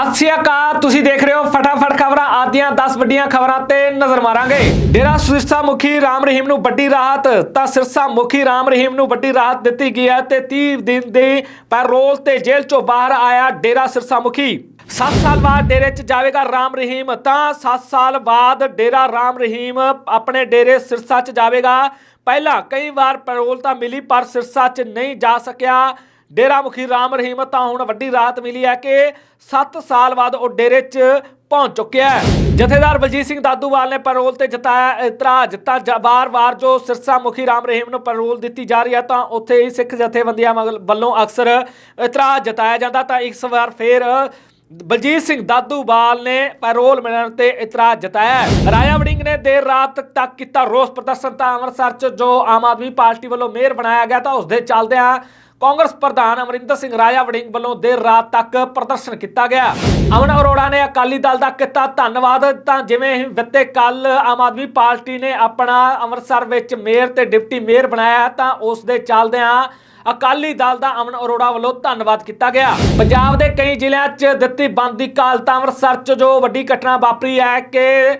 ਸਤਿ ਸ਼੍ਰੀ ਅਕਾਲ, ਤੁਸੀਂ ਦੇਖ ਰਹੇ ਹੋ ਫਟਾਫਟ ਖਬਰਾਂ, ਆਦੀਆਂ 10 ਵੱਡੀਆਂ ਖਬਰਾਂ ਤੇ ਨਜ਼ਰ ਮਾਰਾਂਗੇ। ਡੇਰਾ ਸਿਰਸਾ ਮੁਖੀ ਰਾਮ ਰਹੀਮ ਨੂੰ ਵੱਡੀ ਰਾਹਤ, ਤਾਂ ਸਿਰਸਾ ਮੁਖੀ ਰਾਮ ਰਹੀਮ ਨੂੰ ਵੱਡੀ ਰਾਹਤ ਦਿੱਤੀ ਗਈ ਹੈ ਤੇ 30 ਦਿਨ ਦੇ ਪੈਰੋਲ ਤੇ ਜੇਲ੍ਹ ਚੋਂ ਬਾਹਰ ਆਇਆ ਡੇਰਾ ਸਿਰਸਾ ਮੁਖੀ। 7 ਸਾਲ ਬਾਅਦ ਡੇਰੇ 'ਚ ਜਾਵੇਗਾ ਰਾਮ ਰਹੀਮ, ਤਾਂ 7 ਸਾਲ ਬਾਅਦ ਡੇਰਾ ਰਾਮ ਰਹੀਮ ਆਪਣੇ ਡੇਰੇ ਸਿਰਸਾ 'ਚ ਜਾਵੇਗਾ। ਪਹਿਲਾਂ ਕਈ ਵਾਰ ਪੈਰੋਲ ਤਾਂ ਮਿਲੀ, ਪਰ ਸਿਰਸਾ 'ਚ ਨਹੀਂ ਜਾ ਸਕਿਆ। ਡੇਰਾ ਮੁਖੀ ਰਾਮ ਰਹੀਮ ਤਾਂ ਹੁਣ ਵੱਡੀ ਰਾਹਤ ਮਿਲੀ ਹੈ ਕਿ 7 ਸਾਲ ਬਾਅਦ ਉਹ ਡੇਰੇ 'ਚ ਪਹੁੰਚ ਚੁੱਕਿਆ ਹੈ ਜਥੇਦਾਰ ਬਲਜੀਤ ਸਿੰਘ ਦਾਦੂਵਾਲ ਨੇ ਪੈਰੋਲ ਤੇ ਜਤਾਇਆ ਇਤਰਾਜ਼ ਤਾਂ ਵਾਰ-ਵਾਰ ਜੋ ਸਿਰਸਾ ਮੁਖੀ ਰਾਮ ਰਹੀਮ ਨੂੰ ਪੈਰੋਲ ਦਿੱਤੀ ਜਾ ਰਹੀ ਹੈ ਤਾਂ ਉੱਥੇ ਹੀ ਸਿੱਖ ਜਥੇਬੰਦੀਆਂ ਵੱਲੋਂ ਅਕਸਰ ਇਤਰਾਜ਼ ਜਤਾਇਆ ਜਾਂਦਾ ਤਾਂ ਇਸ ਵਾਰ ਫੇਰ ਬਲਜੀਤ ਸਿੰਘ ਦਾਦੂਵਾਲ ਨੇ ਪੈਰੋਲ ਮਿਲਣ ਤੇ ਇਤਰਾਜ਼ ਜਤਾਇਆ ਹੈ। ਰਾਜਾ ਵੜਿੰਗ ਨੇ ਦੇਰ ਰਾਤ ਤੱਕ ਕੀਤਾ ਰੋਸ ਪ੍ਰਦਰਸ਼ਨ ਤਾਂ ਅੰਮ੍ਰਿਤਸਰ 'ਚ ਜੋ ਆਮ ਆਦਮੀ ਪਾਰਟੀ ਵੱਲੋਂ ਮੇਅਰ ਬਣਾਇਆ ਗਿਆ ਤਾਂ ਉਸ ਦੇ ਚੱਲਦਿਆਂ ਕਾਂਗਰਸ ਪ੍ਰਧਾਨ ਅਮਰਿੰਦਰ ਸਿੰਘ ਰਾਜਾ ਵੜਿੰਗ ਵੱਲੋਂ ਦੇਰ ਰਾਤ ਤੱਕ ਪ੍ਰਦਰਸ਼ਨ ਕੀਤਾ ਗਿਆ। ਅਮਨ ਅਰੋੜਾ ਨੇ ਅਕਾਲੀ ਦਲ ਦਾ ਕੀਤਾ ਧੰਨਵਾਦ। ਤਾਂ ਜਿਵੇਂ ਹੀ ਵਿੱਤੇ ਕੱਲ ਆਮ ਆਦਮੀ ਪਾਰਟੀ ਨੇ ਆਪਣਾ ਅੰਮ੍ਰਿਤਸਰ ਵਿੱਚ ਮੇਅਰ ਤੇ ਡਿਪਟੀ ਮੇਅਰ ਬਣਾਇਆ, ਤਾਂ ਉਸ ਦੇ ਚੱਲਦਿਆਂ ਅਕਾਲੀ ਦਲ ਦਾ ਅਮਨ ਅਰੋੜਾ ਵੱਲੋਂ ਧੰਨਵਾਦ ਕੀਤਾ ਗਿਆ। ਪੰਜਾਬ ਦੇ ਕਈ ਜ਼ਿਲ੍ਹਿਆਂ 'ਚ ਦਿੱਤੀ ਬੰਦ ਦੀ ਕਾਲ ਤਾਂ ਅੰਮ੍ਰਿਤਸਰ 'ਚ ਜੋ ਵੱਡੀ ਘਟਨਾ ਵਾਪਰੀ ਹੈ ਕਿ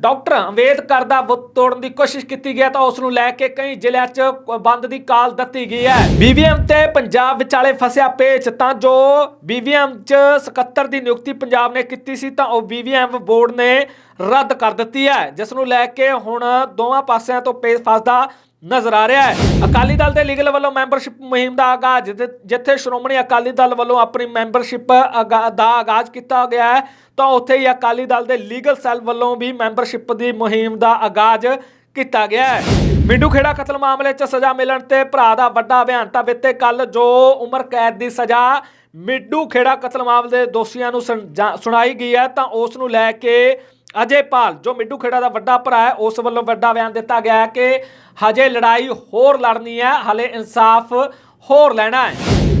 ਡਾਕਟਰ ਅੰਬੇਦਕਰ ਦਾ ਬੁੱਤ ਤੋੜਨ ਦੀ ਕੋਸ਼ਿਸ਼ ਕੀਤੀ ਗਈ ਤਾਂ ਉਸ ਨੂੰ ਲੈ ਕੇ ਕਈ ਜ਼ਿਲ੍ਹਿਆਂ 'ਚ ਬੰਦ ਦੀ ਕਾਲ ਦਿੱਤੀ ਗਈ ਹੈ। ਬੀਵੀਐਮ ਤੇ ਪੰਜਾਬ ਵਿਚਾਲੇ ਫਸਿਆ ਪੇਚ, ਤਾਂ ਜੋ ਬੀਵੀਐਮ 'ਚ ਸਕੱਤਰ ਦੀ ਨਿਯੁਕਤੀ ਪੰਜਾਬ ਨੇ ਕੀਤੀ ਸੀ, ਤਾਂ ਉਹ ਬੀਵੀਐਮ ਬੋਰਡ ਨੇ ਰੱਦ ਕਰ ਦਿੱਤੀ ਹੈ। ਜਿਸ ਨੂੰ ਲੈ ਕੇ ਹੁਣ ਦੋਵਾਂ ਪਾਸਿਆਂ ਤੋਂ ਪੇਚ ਫਸਦਾ ਨਜ਼ਰ ਆ ਰਿਹਾ ਹੈ। ਅਕਾਲੀ ਦਲ ਦੇ ਲੀਗਲ ਵੱਲੋਂ ਮੈਂਬਰਸ਼ਿਪ ਮੁਹਿੰਮ ਦਾ ਆਗਾਜ਼, ਜਿੱਥੇ- ਸ਼੍ਰੋਮਣੀ ਅਕਾਲੀ ਦਲ ਵੱਲੋਂ ਆਪਣੀ ਮੈਂਬਰਸ਼ਿਪ ਆਗਾ- ਦਾ ਆਗਾਜ਼ ਕੀਤਾ ਗਿਆ ਹੈ, ਤਾਂ ਉੱਥੇ ਹੀ ਅਕਾਲੀ ਦਲ ਦੇ ਲੀਗਲ ਸੈੱਲ ਵੱਲੋਂ ਵੀ ਮੈਂਬਰਸ਼ਿਪ ਦੀ ਮੁਹਿੰਮ ਦਾ ਆਗਾਜ਼ ਕੀਤਾ ਗਿਆ ਹੈ। ਮਿੰਡੂ ਖੇੜਾ ਕਤਲ ਮਾਮਲੇ 'ਚ ਸਜ਼ਾ ਮਿਲਣ ਤੇ ਭਰਾ ਦਾ ਵੱਡਾ ਅਭਿਆਨ ਤਾਂ ਬਿੱਤੇ ਕੱਲ ਜੋ ਉਮਰ ਕੈਦ ਦੀ ਸਜ਼ਾ ਮਿੱਡੂ ਖੇੜਾ ਕਤਲ ਮਾਮਲੇ ਦੇ ਦੋਸ਼ੀਆਂ ਨੂੰ ਸੁਣ- ਜਾ- ਸੁਣਾਈ ਗਈ ਹੈ, ਤਾਂ ਉਸ ਨੂੰ ਲੈ ਕੇ ਅਜੇ ਪਾਲ ਜੋ ਮਿੱਡੂ ਖੇੜਾ ਦਾ ਵੱਡਾ ਭਰਾ ਹੈ, ਉਸ ਵੱਲੋਂ ਵੱਡਾ ਬਿਆਨ ਦਿੱਤਾ ਗਿਆ ਹੈ ਕਿ ਹਜੇ ਲੜਾਈ ਹੋਰ ਲੜਨੀ ਹੈ, ਹਲੇ ਇਨਸਾਫ ਹੋਰ ਲੈਣਾ ਹੈ।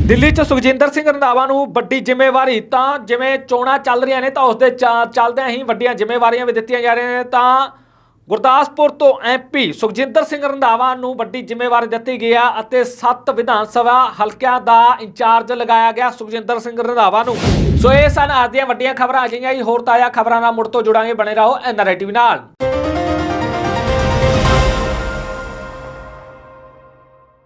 ਦਿੱਲੀ 'ਚ ਸੁਖਜਿੰਦਰ ਸਿੰਘ ਰੰਧਾਵਾ ਨੂੰ ਵੱਡੀ ਜ਼ਿੰਮੇਵਾਰੀ, ਤਾਂ ਜਿਵੇਂ ਚੋਣਾਂ ਚੱਲ ਰਹੀਆਂ ਨੇ, ਤਾਂ ਉਸ ਦੇ ਚੱਲਦਿਆਂ ਹੀ ਵੱਡੀਆਂ ਜ਼ਿੰਮੇਵਾਰੀਆਂ ਵੀ ਦਿੱਤੀਆਂ ਜਾ ਰਹੀਆਂ ਨੇ, ਤਾਂ ਗੁਰਦਾਸਪੁਰ ਤੋਂ ਐਮਪੀ ਸੁਖਜਿੰਦਰ ਸਿੰਘ ਰੰਧਾਵਾ ਨੂੰ ਵੱਡੀ ਜ਼ਿੰਮੇਵਾਰੀ ਦਿੱਤੀ ਗਈ ਹੈ ਅਤੇ 7 ਵਿਧਾਨ ਸਭਾ ਹਲਕਿਆਂ ਦਾ ਇੰਚਾਰਜ ਲਗਾਇਆ ਗਿਆ ਸੁਖਜਿੰਦਰ ਸਿੰਘ ਰੰਧਾਵਾ ਨੂੰ। ਸੋ ਇਹ ਸਨ ਅੱਜ ਦੀਆਂ ਵੱਡੀਆਂ ਖਬਰਾਂ। ਆ ਜਿਹੀਆਂ ਹੀ ਹੋਰ ਤਾਜ਼ਾ ਖਬਰਾਂ ਨਾਲ ਮੁੜ ਤੋਂ ਜੁੜਾਂਗੇ। ਬਣੇ ਰਹੋ ਐਨਆਰਆਈ ਟੀਵੀ ਨਾਲ।